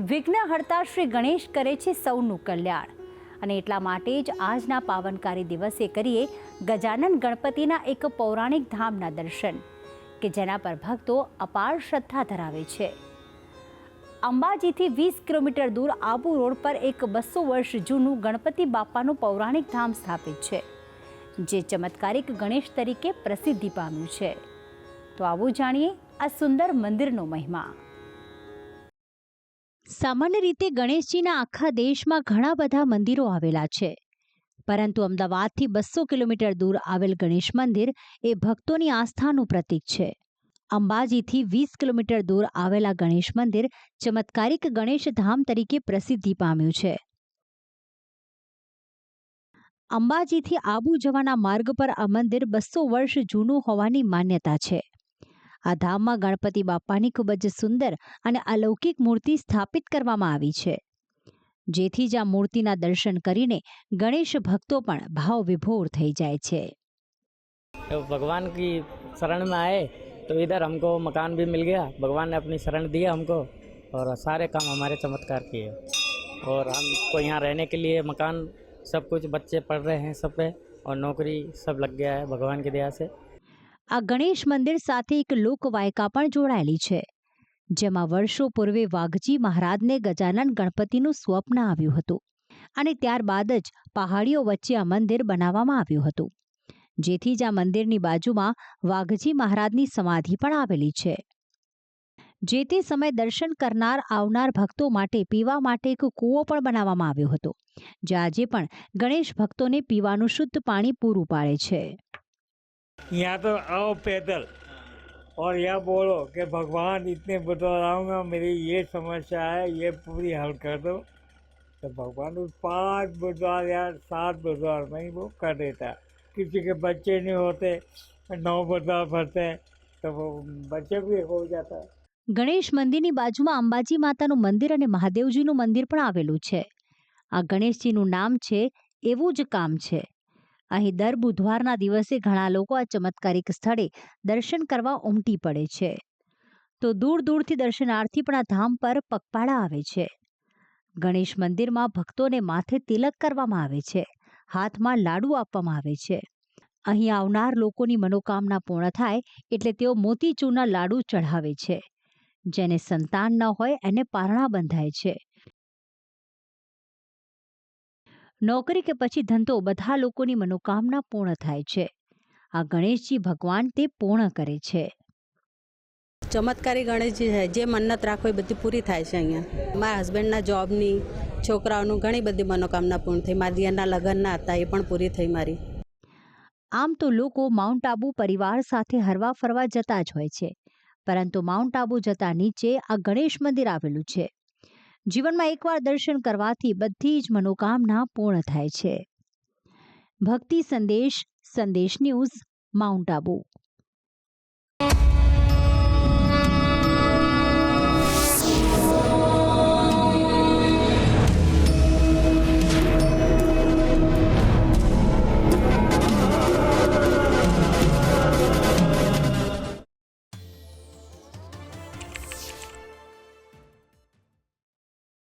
વિઘ્નહર્તા શ્રી ગણેશ કરે છે સૌનું કલ્યાણ. અને એટલા માટે જ આજના પાવનકારી દિવસે કરીએ ગજાનન ગણપતિના એક પૌરાણિક ધામના દર્શન, કે જેના પર ભક્તો અપાર શ્રદ્ધા ધરાવે છે. અંબાજીથી વીસ કિલોમીટર દૂર આબુ રોડ પર એક બસો વર્ષ જૂનું ગણપતિ બાપાનું પૌરાણિક ધામ સ્થાપિત છે, જે ચમત્કારિક ગણેશ તરીકે પ્રસિદ્ધિ પામ્યું છે. તો આવું જાણીએ આ સુંદર મંદિરનો મહિમા. સામાન્ય રીતે ગણેશજીના આખા દેશમાં ઘણા બધા મંદિરો આવેલા છે. પરંતુ અમદાવાદથી બસો કિલોમીટર દૂર આવેલ ગણેશ મંદિર એ ભક્તોની આસ્થાનું પ્રતીક છે. અંબાજીથી વીસ કિલોમીટર દૂર આવેલા ગણેશ મંદિર ચમત્કારિક ગણેશ ધામ તરીકે પ્રસિદ્ધિ પામ્યું છે. અંબાજીથી આબુ જવાના માર્ગ પર આ મંદિર બસો વર્ષ જૂનું હોવાની માન્યતા છે. આ ધામમાં ગણપતિ બાપાની ખૂબ જ સુંદર અને અલૌકિક મૂર્તિ સ્થાપિત કરવામાં આવી છે જેથી જ આ મૂર્તિના દર્શન કરીને ગણેશ ભક્તો પણ ભાવ વિભોર થઈ જાય છે तो भगवान की शरण में आए तो इधर हमको मकान भी मिल गया भगवान ने अपनी शरण दिया हमको और सारे काम हमारे चमत्कार किए और हमको यहाँ रहने के लिए मकान सब कुछ बच्चे पढ़ रहे हैं सब पे और नौकरी सब लग गया है भगवान की दया से આ ગણેશ મંદિર સાથે એક લોકવાયકા પણ જોડાયેલી છે, જેમાં વર્ષો પૂર્વે વાઘજી મહારાજને ગજાનન ગણપતિનું સ્વપ્ન આવ્યું હતું અને ત્યારબાદ જ પહાડીઓ વચ્ચે આ મંદિર બનાવવામાં આવ્યું હતું, જેથી જ આ મંદિરની બાજુમાં વાઘજી મહારાજની સમાધિ પણ આવેલી છે. જે તે સમયે દર્શન કરનાર આવનાર ભક્તો માટે પીવા માટે એક કૂવો પણ બનાવવામાં આવ્યો હતો, જે આજે પણ ગણેશ ભક્તોને પીવાનું શુદ્ધ પાણી પૂરું પાડે છે. यहाँ तो आओ पैदल और यह बोलो कि भगवान इतने बदलाऊंगा मेरी ये समस्या है ये पूरी हल कर दो तो भगवान उस पाँच बुधवार या सात बुधवार में ही वो कर देता है किसी के बच्चे नहीं होते नौ बुधवार भरते हैं तो वो बच्चे भी हो जाता है ગણેશ મંદિરની બાજુમાં અંબાજી માતાનું મંદિર અને મહાદેવજીનું મંદિર પણ આવેલું છે આ ગણેશજીનું નામ છે એવું જ કામ છે અહીં દર બુધવારના દિવસે ઘણા લોકો આ ચમત્કારિક સ્થળે દર્શન કરવા ઉમટી પડે છે. તો દૂર દૂરથી દર્શનાર્થી પણ આ ધામ પર પગપાળા આવે છે. ગણેશ મંદિરમાં ભક્તોને માથે તિલક કરવામાં આવે છે. હાથમાં લાડુ આપવામાં આવે છે. અહીં આવનાર લોકોની મનોકામના પૂર્ણ થાય એટલે તેઓ મોતીચૂરના લાડુ ચઢાવે છે. જેને સંતાન ન હોય એને પારણા બંધાય છે. નોકરી કે પછી ધંધો બધા લોકોની મનોકામના પૂર્ણ થાય છે. આ ગણેશજી ભગવાન તે પૂર્ણ કરે છે. ચમત્કારી ગણેશજી છે. જે મન્નત રાખો એ બધી પૂરી થાય છે અહીંયા. મારા હસબન્ડના જોબની છોકરાઓનું ઘણી બધી મનોકામના પૂર્ણ થઈ. મારા દિયરના લગ્નના હતા એ પણ પૂરી થઈ મારી. આમ તો લોકો માઉન્ટ આબુ પરિવાર સાથે હરવા ફરવા જતા જ હોય છે. પરંતુ માઉન્ટ આબુ જતા નીચે આ ગણેશ મંદિર આવેલું છે. જીવનમાં એકવાર દર્શન કરવાથી બધી જ મનોકામના પૂર્ણ થાય છે. ભક્તિ સંદેશ સંદેશ ન્યૂઝ, માઉન્ટ આબુ.